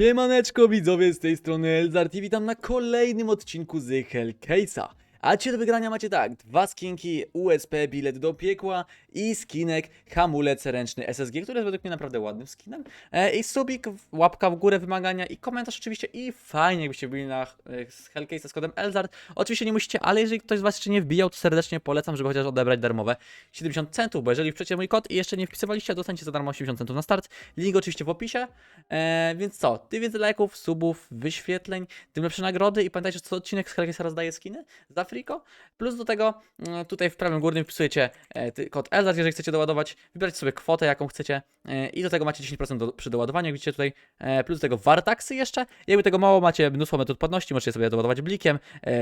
Siemaneczko widzowie, z tej strony Elzart i witam na kolejnym odcinku z Hellcase'a. A dzisiaj do wygrania macie tak, dwa skinki, USP, bilet do piekła i skinek, hamulec ręczny SSG, który jest według mnie naprawdę ładnym skinem. E, I subik, łapka w górę wymagania i komentarz oczywiście i fajnie jakbyście byli na e, z Hellcase'a z kodem Elzart. Oczywiście nie musicie, ale jeżeli ktoś z was jeszcze nie wbijał, to serdecznie polecam, żeby chociaż odebrać darmowe 70 centów, bo jeżeli wpiszecie mój kod i jeszcze nie wpisywaliście, dostaniecie za darmo 80 centów na start. Link oczywiście w opisie. E, więc co, tym więcej lajków, subów, wyświetleń, tym lepsze nagrody i pamiętajcie, co odcinek z Hellcase'a rozdaje skiny za Plus do tego mm, tutaj w prawym górnym wpisujecie e, kod ELZART, jeżeli chcecie doładować, wybracie sobie kwotę, jaką chcecie e, i do tego macie 10% do, przy doładowaniu, jak widzicie tutaj, e, plus do tego wartaksy jeszcze. Jakby tego mało, macie mnóstwo metod płatności, możecie sobie doładować blikiem,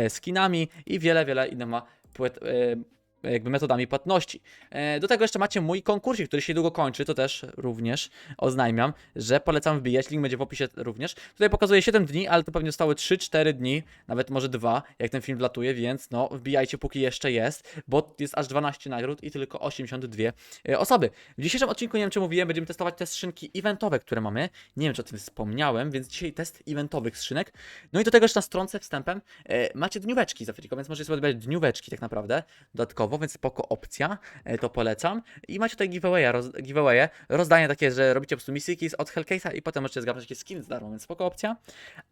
skinami i wiele, wiele innoma płet, e, jakby metodami płatności. E, Do tego jeszcze macie mój konkursik, który się długo kończy, to też również oznajmiam, że polecam wbijać, link będzie w opisie również. Tutaj pokazuję 7 dni, ale to pewnie zostały 3-4 dni, nawet może 2, jak ten film wlatuje, więc no wbijajcie póki jeszcze jest, bo jest aż 12 nagród i tylko 82 e, osoby. W dzisiejszym odcinku, nie wiem czy mówiłem, będziemy testować te skrzynki eventowe, które mamy. Nie wiem czy o tym wspomniałem, więc dzisiaj test eventowych skrzynek. No i do tego jeszcze na stronce wstępem e, macie dnióweczki z Afriką, więc możecie sobie odbierać dnióweczki tak naprawdę dodatkowo, więc spoko opcja, e, to polecam. I macie tutaj giveawaya, roz, giveawaye, rozdanie takie, że robicie po prostu misyjki od Hellcase'a i potem możecie zgarnąć jakieś skiny z darmo, więc spoko opcja.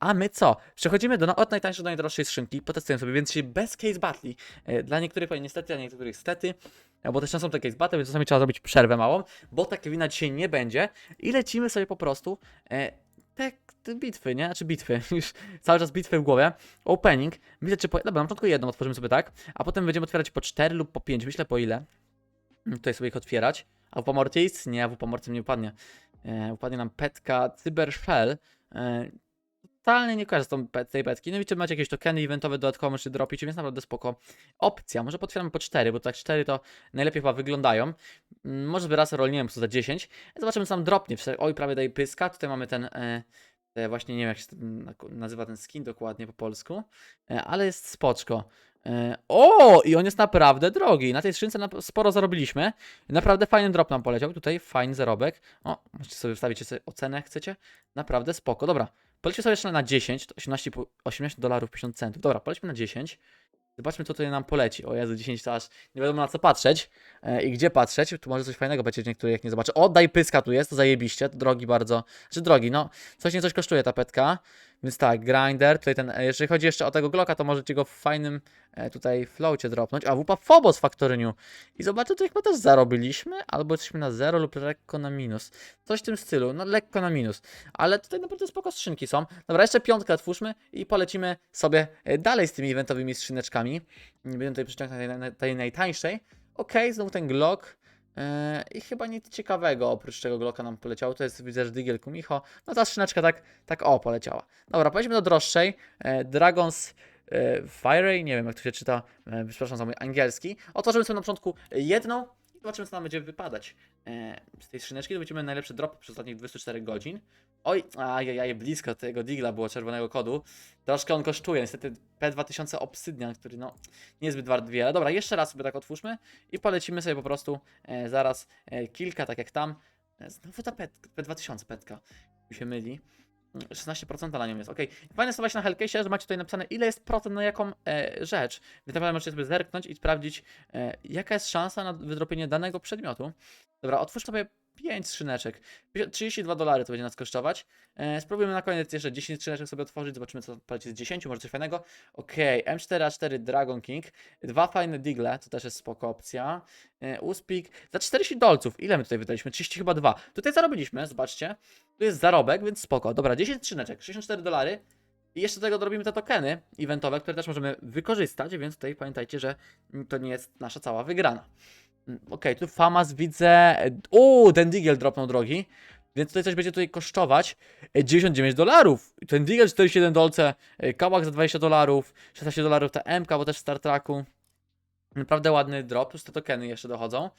A my co? Przechodzimy do, na- od najtańszej do najdroższej skrzynki, potestujemy sobie, więc bez case battli. E, Dla niektórych powiem niestety, dla niektórych stety, e, bo też są case battle, więc czasami trzeba zrobić przerwę małą, bo takie wina dzisiaj nie będzie i lecimy sobie po prostu e, te bitwy, nie? Znaczy bitwy, już cały czas bitwy w głowie. Opening. Myślę, czy po... Dobra, na początku jedną otworzymy sobie tak, a potem będziemy otwierać po 4 lub po 5. Myślę po ile. Mm, Tutaj sobie ich otwierać. A WP Mortis? Nie, WP Mortis nie upadnie. E, upadnie nam petka Cyber Shell. E, totalnie nie kojarzę z tą tej petki. No i czy macie jakieś tokeny eventowe dodatkowo, możecie dropić, więc naprawdę spoko opcja. Może potwieramy po 4, bo tak 4 to najlepiej chyba wyglądają. Mm, Może sobie raz wiem, co za 10. Zobaczymy, co nam dropnie. W Oj, prawie daje pyska. Tutaj mamy ten... E, te właśnie nie wiem, jak się nazywa ten skin dokładnie po polsku, e, ale jest spoczko. E, O! I on jest naprawdę drogi. Na tej skrzynce sporo zarobiliśmy. Naprawdę fajny drop nam poleciał. Tutaj fajny zarobek. O, możecie sobie wstawić sobie ocenę, jak chcecie. Naprawdę spoko. Dobra, polećmy sobie jeszcze na 10. To 18, pu- 18 dolarów 50 centów. Dobra, polećmy na 10. Zobaczmy, co tutaj nam poleci. O Jezu, 10 to aż nie wiadomo na co patrzeć e, i gdzie patrzeć. Tu może coś fajnego będzie niektórych, jak nie zobaczę. O, daj pyska tu jest, to zajebiście. To drogi bardzo. Znaczy drogi, no. Coś nie coś kosztuje ta petka. Więc tak, grinder. Tutaj ten, e, jeżeli chodzi jeszcze o tego Glocka, to możecie go w fajnym e, tutaj flowcie dropnąć. A wupa Phobos w Factoryniu. I zobaczę, tutaj chyba też zarobiliśmy, albo jesteśmy na 0 lub lekko na minus. Coś w tym stylu, no lekko na minus. Ale tutaj naprawdę spoko skrzynki są. Dobra, jeszcze piątkę otwórzmy i polecimy sobie e, dalej z tymi eventowymi skrzyneczkami. Nie będę tutaj przyciągać tej, tej, najtańszej. Okej, znowu ten Glock. Eee, I chyba nic ciekawego oprócz tego Glocka nam poleciało. To jest, widzę, że Digiel Kumicho. No ta skrzyneczka tak, tak o, poleciała. Dobra, pojedźmy do droższej. E, Dragons e, Fire, nie wiem jak to się czyta, e, przepraszam za mój angielski. Otworzymy sobie na początku jedną i zobaczymy co nam będzie wypadać. E, z tej skrzyneczki to będziemy najlepszy drop przez ostatnich 24 godzin. Oj, ajajaj, blisko tego digla było czerwonego kodu. Troszkę on kosztuje, niestety P2000 Obsydian, który no niezbyt wart wiele. Dobra, jeszcze raz sobie tak otwórzmy i polecimy sobie po prostu e, zaraz e, kilka, tak jak tam. E, Znowu ta pet, P2000 petka, mi się myli. Mm, 16% na nią jest, ok. Fajne właśnie na Hellcase, że macie tutaj napisane ile jest procent na jaką e, rzecz. Więc naprawdę możecie sobie zerknąć i sprawdzić e, jaka jest szansa na wydropienie danego przedmiotu. Dobra, otwórz sobie 5 skrzyneczek. 32 dolary to będzie nas kosztować. E, spróbujemy na koniec jeszcze 10 skrzyneczek sobie otworzyć, zobaczymy co poleci z 10, może coś fajnego. Okej, M4A4 Dragon King, dwa fajne digle, to też jest spoko opcja. E, Uspik, za 40 dolców, ile my tutaj wydaliśmy? 30 chyba 2. Tutaj zarobiliśmy, zobaczcie. Tu jest zarobek, więc spoko. Dobra, 10 skrzyneczek, 64 dolary. I jeszcze do tego dorobimy te tokeny eventowe, które też możemy wykorzystać, więc tutaj pamiętajcie, że to nie jest nasza cała wygrana. Okej, tu Famas widzę. Uuu, ten Digiel dropnął drogi. Więc tutaj coś będzie tutaj kosztować e, 99 dolarów. Ten Digiel 47 dolce, e, Kałak za 20 dolarów, 16 dolarów ta MK, bo też w Star Treku. Naprawdę ładny drop, plus te tokeny jeszcze dochodzą.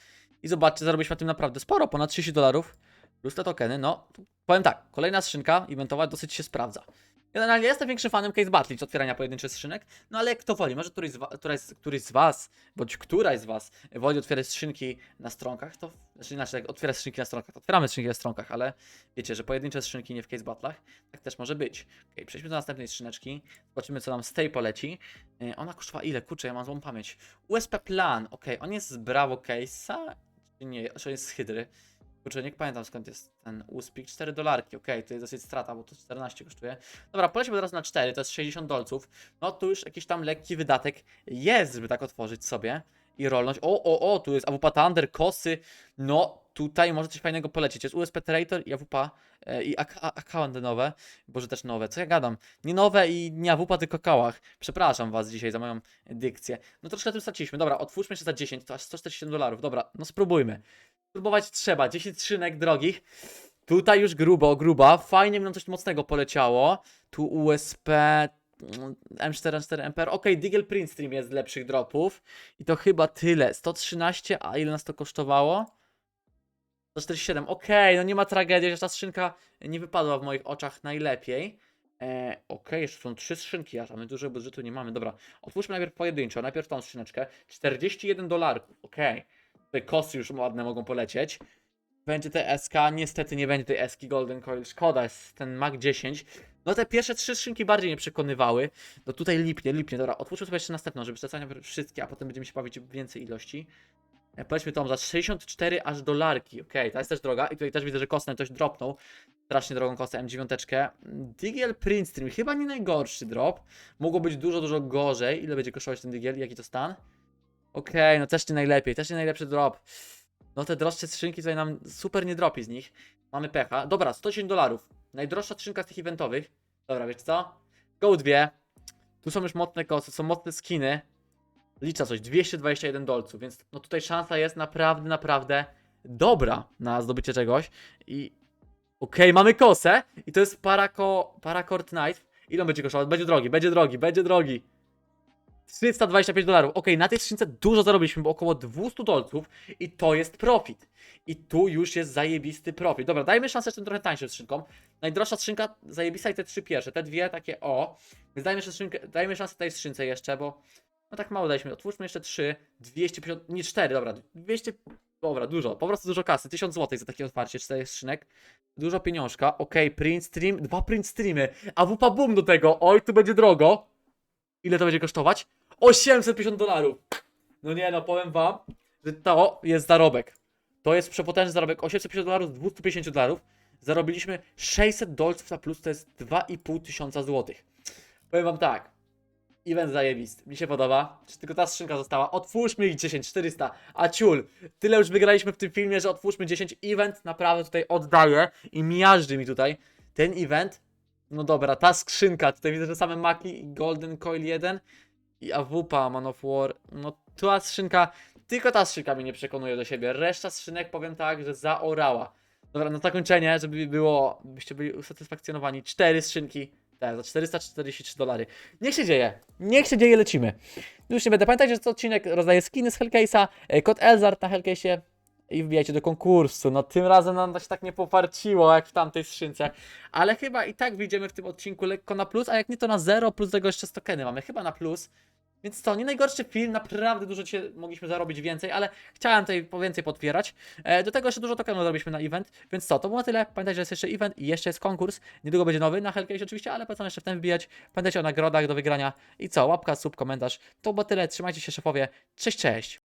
I zobaczcie, zarobiliśmy na tym naprawdę sporo, ponad 30 dolarów. Plus te tokeny, no powiem tak, kolejna skrzynka eventowa dosyć się sprawdza. Generalnie jestem większym fanem Case Battle niż otwierania pojedynczych skrzynek, no ale kto woli, może któryś z, wa- z- któryś z was, bądź któraś z was woli otwierać skrzynki na stronkach, to, znaczy inaczej, jak otwiera skrzynki na stronkach, to otwieramy skrzynki na stronkach, ale wiecie, że pojedyncze skrzynki nie w Case Battlach, tak też może być. Okay, przejdźmy do następnej skrzyneczki, zobaczymy co nam z tej poleci. Yy, Ona kosztowała ile? Kurczę, ja mam złą pamięć. USP Plan, okej, on jest z Bravo Case'a, czy nie, czy on jest z Hydry? Kurczę, nie pamiętam skąd jest ten uspik. 4 dolarki, okej, to jest dosyć strata, bo to 14 kosztuje. Dobra, polecimy teraz na 4, to jest 60 dolców. No tu już jakiś tam lekki wydatek jest, żeby tak otworzyć sobie i rolnąć. O, o, o, tu jest AWP Thunder, kosy. No tutaj może coś fajnego polecieć. Jest USP Trader i AWP e, i ak- a- accounty nowe. Boże, też nowe. Co ja gadam? Nie nowe i nie AWP, tylko kałach. Przepraszam was dzisiaj za moją dykcję. No troszkę tu straciliśmy. Dobra, otwórzmy się za 10, to aż 147 dolarów. Dobra, no spróbujmy. Spróbować trzeba. 10 szynek drogich. Tutaj już grubo, gruba. Fajnie mi nam coś mocnego poleciało. Tu USP, mm, M4, M4, MPR. Okej, Diggle Print Stream jest z lepszych dropów. I to chyba tyle. 113, a ile nas to kosztowało? 147. Okej, no nie ma tragedii, że ta skrzynka nie wypadła w moich oczach najlepiej. E, Okej, jeszcze są trzy skrzynki, a my dużo budżetu nie mamy. Dobra, otwórzmy najpierw pojedynczo. Najpierw tą skrzyneczkę. 41 dolarków. Okej. Tutaj kosy już ładne mogą polecieć. Będzie TSK, niestety nie będzie tej Eski Golden Coil. Szkoda, jest ten Mac 10. No te pierwsze trzy skrzynki bardziej mnie przekonywały. No tutaj lipnie, lipnie. Dobra, otwórzmy sobie jeszcze następną, żeby przeczytać wszystkie, a potem będziemy się bawić więcej ilości. E, Powiedzmy tą za 64 aż dolarki. Okej, ta jest też droga. I tutaj też widzę, że Kostner coś dropnął. Strasznie drogą kostę M9. Digiel Print Stream, chyba nie najgorszy drop. Mogło być dużo, dużo gorzej. Ile będzie kosztować ten Digiel? Jaki to stan? Okej, no też nie najlepiej, też nie najlepszy drop. No te droższe skrzynki tutaj nam super nie dropi z nich. Mamy pecha. Dobra, 110 dolarów. Najdroższa skrzynka z tych eventowych. Dobra, wiecie co? Go dwie. Tu są już mocne kosy, są mocne skiny. Licza coś, 221 dolców, więc no tutaj szansa jest naprawdę, naprawdę dobra na zdobycie czegoś. I okej, mamy kosę i to jest Parako, Paracord Knife. Ile on będzie kosztował? Będzie drogi, będzie drogi, będzie drogi. 325 dolarów. Okej, na tej skrzynce dużo zarobiliśmy, bo około 200 dolców i to jest profit. I tu już jest zajebisty profit. Dobra, dajmy szansę jeszcze trochę tańszym skrzynkom. Najdroższa skrzynka zajebista i te trzy pierwsze, te dwie takie o. Więc dajmy, skrzynkę, dajmy szansę tej skrzynce jeszcze, bo no tak mało daliśmy. Otwórzmy jeszcze trzy, 250, nie cztery, dobra, 200, dobra, dużo, po prostu dużo kasy, 1000 zł za takie otwarcie czterech skrzynek. Dużo pieniążka, okej, print stream, dwa print streamy, a wupa boom do tego, oj, tu będzie drogo. Ile to będzie kosztować? 850 dolarów. No nie, no powiem wam, że to jest zarobek. To jest przepotężny zarobek. 850 dolarów z 250 dolarów. Zarobiliśmy 600 dolców na plus, to jest 2,5 tysiąca złotych. Powiem wam tak. Event zajebisty. Mi się podoba. Czy tylko ta skrzynka została? Otwórzmy ich 10, 400. A ciul, tyle już wygraliśmy w tym filmie, że otwórzmy 10. Event naprawdę tutaj oddaje i miażdży mi tutaj. Ten event, no dobra, ta skrzynka, tutaj widzę, że same maki Golden Coil 1 i AWP Man of War, no ta skrzynka, tylko ta skrzynka mnie nie przekonuje do siebie. Reszta skrzynek powiem tak, że zaorała. Dobra, na zakończenie, żeby było, byście byli usatysfakcjonowani, cztery skrzynki, tak, za 443 dolary. Niech się dzieje, niech się dzieje, lecimy. Już nie będę pamiętać, że co odcinek rozdaje skiny z Hellcase'a, e, kod Elzart na Hellcase'ie i wbijajcie do konkursu. No tym razem nam się tak nie poparciło jak w tamtej skrzynce, ale chyba i tak wyjdziemy w tym odcinku lekko na plus, a jak nie to na zero, plus tego jeszcze 100 tokeny mamy, chyba na plus. Więc to nie najgorszy film, naprawdę dużo dzisiaj mogliśmy zarobić więcej, ale chciałem tutaj po więcej potwierać. E, do tego jeszcze dużo tokenów zrobiliśmy na event, więc co, to było tyle. Pamiętajcie, że jest jeszcze event i jeszcze jest konkurs. Niedługo będzie nowy na Hellcase oczywiście, ale polecam jeszcze w ten wbijać. Pamiętajcie o nagrodach do wygrania. I co, łapka, sub, komentarz. To było tyle, trzymajcie się szefowie. Cześć, cześć!